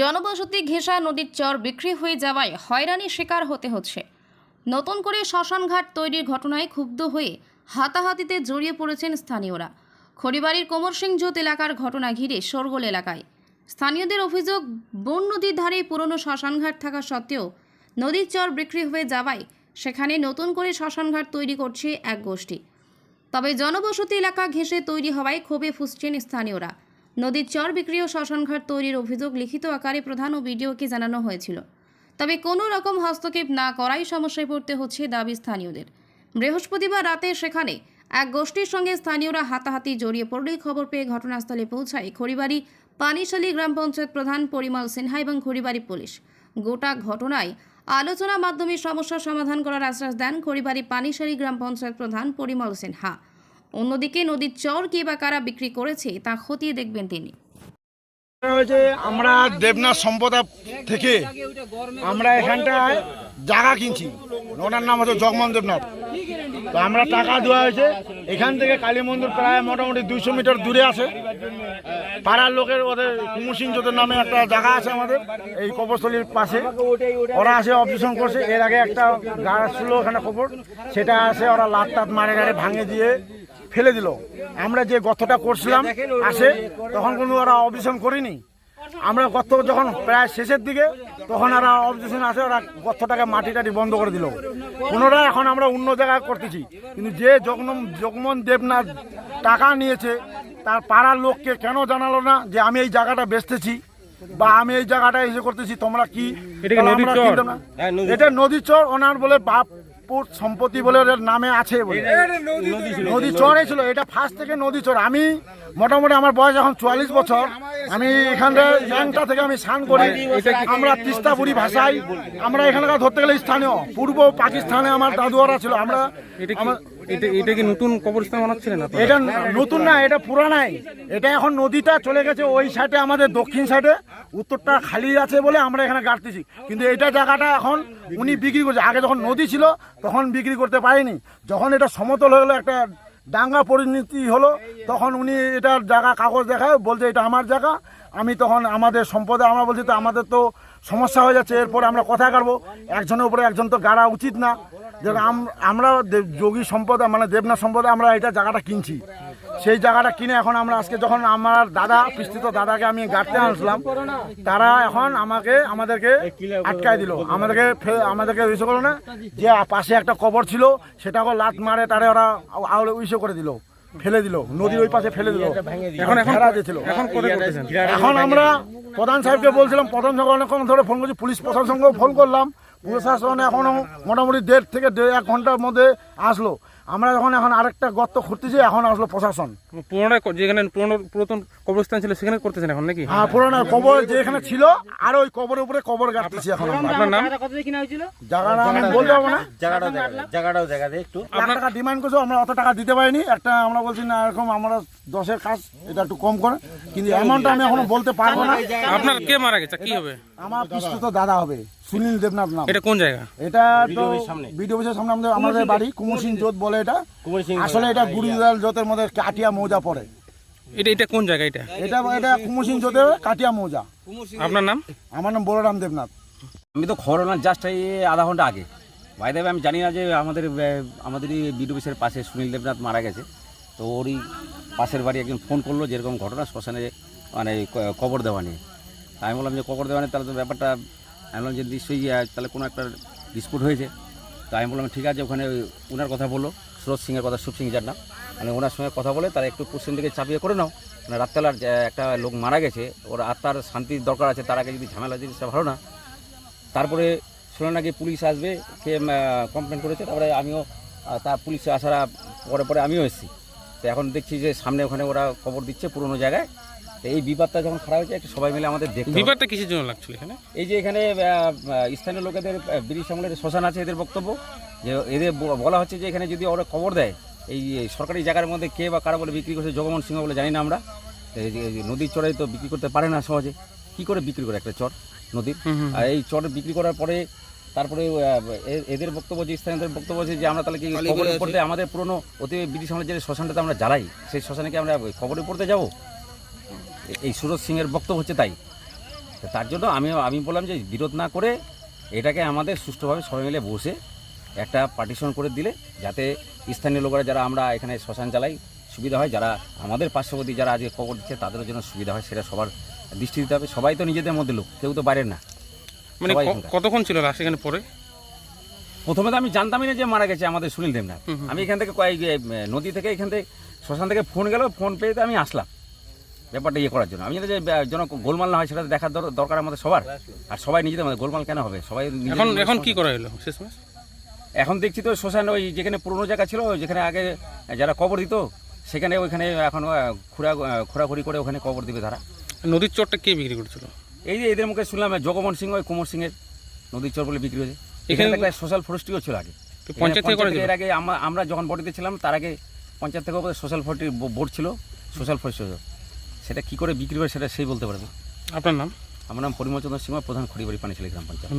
জনবসতি ঘেঁষা নদীর চর বিক্রি হয়ে যাওয়ায় হয়রানির শিকার হতে হচ্ছে। নতুন করে শ্মশানঘাট তৈরির ঘটনায় ক্ষুব্ধ হয়ে হাতাহাতিতে জড়িয়ে পড়েছেন স্থানীয়রা। খড়িবাড়ির কোমর সিং জোত এলাকার ঘটনা ঘিরে শোরগোল এলাকায়। স্থানীয়দের অভিযোগ, বন নদীর ধারে পুরনো শ্মশানঘাট থাকা সত্ত্বেও নদীর চর বিক্রি হয়ে যাওয়ায় সেখানে নতুন করে শ্মশানঘাট তৈরি করছে এক গোষ্ঠী। তবে জনবসতি এলাকা ঘেঁষে তৈরি হওয়ায় ক্ষোভে ফুসছেন স্থানীয়রা। নদীর চর বিক্রি ও শ্মশানঘাট তৈরির অভিযোগ লিখিত আকারে প্রধান ও বিডিওকে জানানো হয়েছিল। তবে কোনো রকম হস্তক্ষেপ না করাই সমস্যায় পড়তে হচ্ছে দাবি স্থানীয়দের। বৃহস্পতিবার রাতে সেখানে এক গোষ্ঠীর সঙ্গে স্থানীয়রা হাতাহাতি জড়িয়ে পড়লেই খবর পেয়ে ঘটনাস্থলে পৌঁছায় খড়িবাড়ি, পানিশালী গ্রাম পঞ্চায়েত প্রধান পরিমল সিনহা এবং খড়িবাড়ি পুলিশ। গোটা ঘটনায় আলোচনার মাধ্যমে সমস্যার সমাধান করার আশ্বাস দেন খড়িবাড়ি পানিশালী গ্রাম পঞ্চায়েত প্রধান পরিমল সিনহা। অন্যদিকে নদীর চর কে বা কারা বিক্রি করেছে, তা খতিয়ে দেখবেন তিনি। হয়েছে আমরা দেবনাথ সম্পদা থেকে আমরা এখানটায় জায়গা কিনছি। ওনার নাম হচ্ছে জগমোহন দেবনাথ। তো আমরা টাকা দেওয়া হয়েছে। এখান থেকে কালী মন্দির প্রায় মোটামুটি দুইশো মিটার দূরে আছে। পাড়ার লোকের ওদের কুমুর সিং জোতের নামে একটা জায়গা আছে আমাদের, এই কবরস্থলীর পাশে। ওরা আসে অপারেশন করছে। এর আগে একটা গাছ ছিল ওখানে খবর সেটা আসে ওরা লাত টাত মারে গাড়ে ভাঙে দিয়ে ফেলে দিল। আমরা যে গর্তটা করছিলাম আসে তখন কিন্তু ওরা অপারেশন করিনি। আমরা গর্ত যখন প্রায় শেষের দিকে তখন ওরা অবজেকশন আসে ওরা গর্তটাকে মাটি টাটি বন্ধ করে দিল। পুনরায় এখন আমরা অন্য জায়গায় করতেছি। কিন্তু যে জগনম জগমোহন দেবনাথ টাকা নিয়েছে তার পাড়ার লোককে কেন জানালো না যে আমি এই জায়গাটা বেচতেছি বা আমি এই জায়গাটা এসে করতেছি তোমরা কি এটা কি নদীর চর? না। এটা নদীর চর ওনার বলে বাপুর সম্পত্তি বলে ওদের নামে আছে বলে। নদী চড়ে ছিল এটা ফার্স্ট থেকে নদী চর আমি মোটামুটি আমার বয়স এখন চুয়াল্লিশ বছর। আমি এখানে ইয়াংটা থেকে আমি স্নান করি। আমরা তিস্তাপুরি ভাষায় আমরা এখানকার ধরতে গেলে স্থানীয়। পূর্ব পাকিস্তানে আমার দাদুয়ারা ছিল আমরা এটা কি এটা এটা কি নতুন কবরস্থান বানাচ্ছিলেন এটা নতুন না এটা পুরানাই। এটা এখন নদীটা চলে গেছে ওই সাইডে আমাদের দক্ষিণ সাইডে। উত্তরটা খালি আছে বলে আমরা এখানে গাড়তেছি। কিন্তু এটা জায়গাটা এখন উনি বিক্রি করছে। আগে যখন নদী ছিল তখন বিক্রি করতে পারেনি। যখন এটা সমতল হয়ে গেলো একটা ডাঙ্গা পরিণতি হলো, তখন উনি এটার জায়গা, কাগজ দেখায়, বলছে এটা আমার জায়গা। আমি তখন আমাদের সম্পদে, আমরা বলছি তো আমাদের তো সমস্যা হয়ে যাচ্ছে, এরপরে আমরা কথা কাটবো। একজনের উপরে একজন তো গাড়া উচিত না। আমরা যোগী সম্পদ মানে দেবনা সম্পদে আমরা এটা জায়গাটা কিনছি। সেই জায়গাটা কিনে এখন আমরা আজকে যখন আমার দাদা পিস্তিত দাদাকে আমি গাড়তে আনছিলাম তারা এখন আমাকে আমাদেরকে আটকায় দিল। আমাদেরকে আমাদেরকে ইসে করল না যে পাশে একটা কবর ছিল সেটাকে লাত মারে তারে ওরা আউলে উইসে করে দিল ফেলে দিল নদীর ওই পাশে ফেলে দিল এখন এখন দিয়েছিল। এখন এখন আমরা প্রধান সাহেবকে বলছিলাম প্রধান সাহেব অনেকক্ষণ ধরে ফোন করছি পুলিশ প্রশাসনকেও ফোন করলাম প্রশাসন এখনও মোটামুটি দেড় থেকে দেড় এক ঘণ্টার মধ্যে আসলো। আমরা যখন এখন আরেকটা গর্ত খুঁড়তেছি এখন আসলো প্রশাসন। পুরোনো যেখানে পুরোনো পুরাতন কবরস্থান ছিল সেখানে করতেছেন এখন নাকি? হ্যাঁ পুরোনো কবর যেখানে ছিল আর ওই কবরের উপরে কবর গাড়তেছি এখন আপনার নাম? জায়গাটা আমি বলতে পারব না? জায়গাটাও দেখা জায়গাটাও দেখা দে একটু। লাখ টাকা ডিমান্ড করছ আমরা অত টাকা দিতে পারিনি। একটা আমরা বলছি না এরকম আমরা দশের কাজ এটা একটু কম করে। কিন্তু অ্যামাউন্টটা আমি এখনও বলতে পারব না। আপনার কে মারা গেছে? কি হবে? আমার পিস্তুত দাদা হবে। সুনীল দেবনাথ নাম। এটা কোন জায়গা? এটা তো বিডিও অফিসের সামনে। আমাদের আমাদের বাড়ি কুমুর সিং জোত বলে এটা। আসলে এটা গুরুদাল জোতের মধ্যে কাটিয়া মৌজা পড়ে। এটা এটা কোন জায়গা এটা? এটা এটা কুমুর সিং জোতের কাটিয়া মৌজা। আপনার নাম? আমার নাম বলরাম দেবনাথ। আমি তো খবর না জাস্ট এই আধা ঘণ্টা আগে। ভাই দেবে আমি জানি না যে আমাদের আমাদের এই বিড অফিসের পাশে সুনীল দেবনাথ মারা গেছে। তো ওরই পাশের বাড়ি একজন ফোন করল যেরকম ঘটনা শ্মশানে মানে কবর দেওয়া নিয়ে। আমি বললাম যে কবর দেওয়া নিয়ে তাহলে তো ব্যাপারটা আমি বললাম যে নিশ্চয়ই তাহলে কোনো একটা ডিসপুট হয়েছে। তো আমি বললাম ঠিক আছে ওখানে ওনার কথা বলল সুরজ সিংয়ের কথা শুভ সিং যার নাম। মানে ওনার সঙ্গে কথা বলে তারা একটু পশ্চিম দিকে চাপিয়ে করে নাও। মানে রাত্রেলার একটা লোক মারা গেছে ওর আত্মার শান্তির দরকার আছে তার আগে যদি ঝামেলা জিনিসটা ভালো না। তারপরে শুনে নাকি পুলিশ আসবে কে কমপ্লেন করেছে তারপরে আমিও আহ, তা পুলিশ আসার পরে পরে আমিও এসেছি। তো এখন দেখছি যে সামনে ওখানে ওরা খবর দিচ্ছে পুরোনো জায়গায়। তো এই বিবাদটা যখন খারাপ হয়েছে একটু সবাই মিলে আমাদের দেখতে হবে। বিবাদটা কিসের জন্য লাগছিল এখানে? এই যে এখানে আহ, আহ, স্থানীয় লোকেদের ব্রিটিশ আমলের শ্মশান আছে এদের বক্তব্য। যে এদের ব- বলা হচ্ছে যে এখানে যদি ওরা খবর দেয় এই এই সরকারি জায়গার মধ্যে কে বা কারা বলে বিক্রি করছে জগমোহন সিংহ বলে জানি না আমরা। তো এই যে- এই যে নদীর চড়াই তো বিক্রি করতে পারে না সহজে। কি করে বিক্রি করে একটা চর নদীর? হুম, হুম। আর এই চর বিক্রি করার পরে তারপরে আহ, এ- এদের বক্তব্য যে স্থানীয়দের বক্তব্য আছে যে আমরা তাহলে কি খবরে পড়তে আমাদের পুরনো অতি ব্রিটিশ আমলের যে শ্মশানটাতে আমরা জ্বালাই সেই শ্মশানে কি আমরা খবরে পড়তে যাব? এই সুরজ সিংয়ের বক্তব্য হচ্ছে তাই। তো তার জন্য আমি আমি বললাম যে বিরোধ না করে এটাকে আমাদের সুষ্ঠুভাবে সবাই মিলে বসে একটা পার্টিশন করে দিলে যাতে স্থানীয় লোকেরা যারা আমরা এখানে শ্মশান চালাই সুবিধা হয় যারা আমাদের পার্শ্ববর্তী যারা আজকে কবর দিচ্ছে তাদের জন্য সুবিধা হয় সেটা সবার দৃষ্টি দিতে হবে। সবাই তো নিজেদের মধ্যে লোক কেউ তো বাইরের না। মানে। কতক্ষণ ছিল লাশ এখানে পরে প্রথমে তো আমি জানতামই না যে মারা গেছে আমাদের সুনীল দেবনাথ। আমি এখান থেকে কয়েক নদী থেকে এখান থেকে শ্মশান থেকে ফোন গেল ফোন পেয়ে তো আমি আসলাম। ব্যাপারটা ইয়ে করার জন্য। আমি জানি যে যেন গোলমাল না হয় সেটা তো দেখার দরকার আমাদের সবার। আর সবাই নিজেদের মধ্যে গোলমাল কেন হবে? সবাই এখন এখন কি করা হলো শেষমেশ এখন দেখছি তো শ্মশান ওই যেখানে পুরনো জায়গা ছিল যেখানে আগে যারা কবর দিত সেখানে ওইখানে এখন খুঁড়া খোঁড়াখুড়ি করে ওখানে কবর দিবে তারা। নদীর চরটা কে বিক্রি করছিল? এই যে এদের মুখে শুনলাম জগমোহন সিং ওই কুমোর সিং এর নদীর চর বলে বিক্রি হয়েছে। এখানে- একটা সোশ্যাল ফরেস্ট্রিও ছিল আগে। পঞ্চায়েত এর আগে আমরা- আমরা যখন বডিতে ছিলাম তার আগে পঞ্চায়েত থেকে সোশ্যাল ফরেস্ট্রি বোর্ড ছিল সোশ্যাল ফরেস্ট্রি সেটা কি করে বিক্রি করে সেটা সেই বলতে পারবে। আপনার নাম? আমার নাম পরিমল চন্দ্র সিংহ প্রধান খড়িবাড়ি পানিশালী গ্রাম পঞ্চায়েত।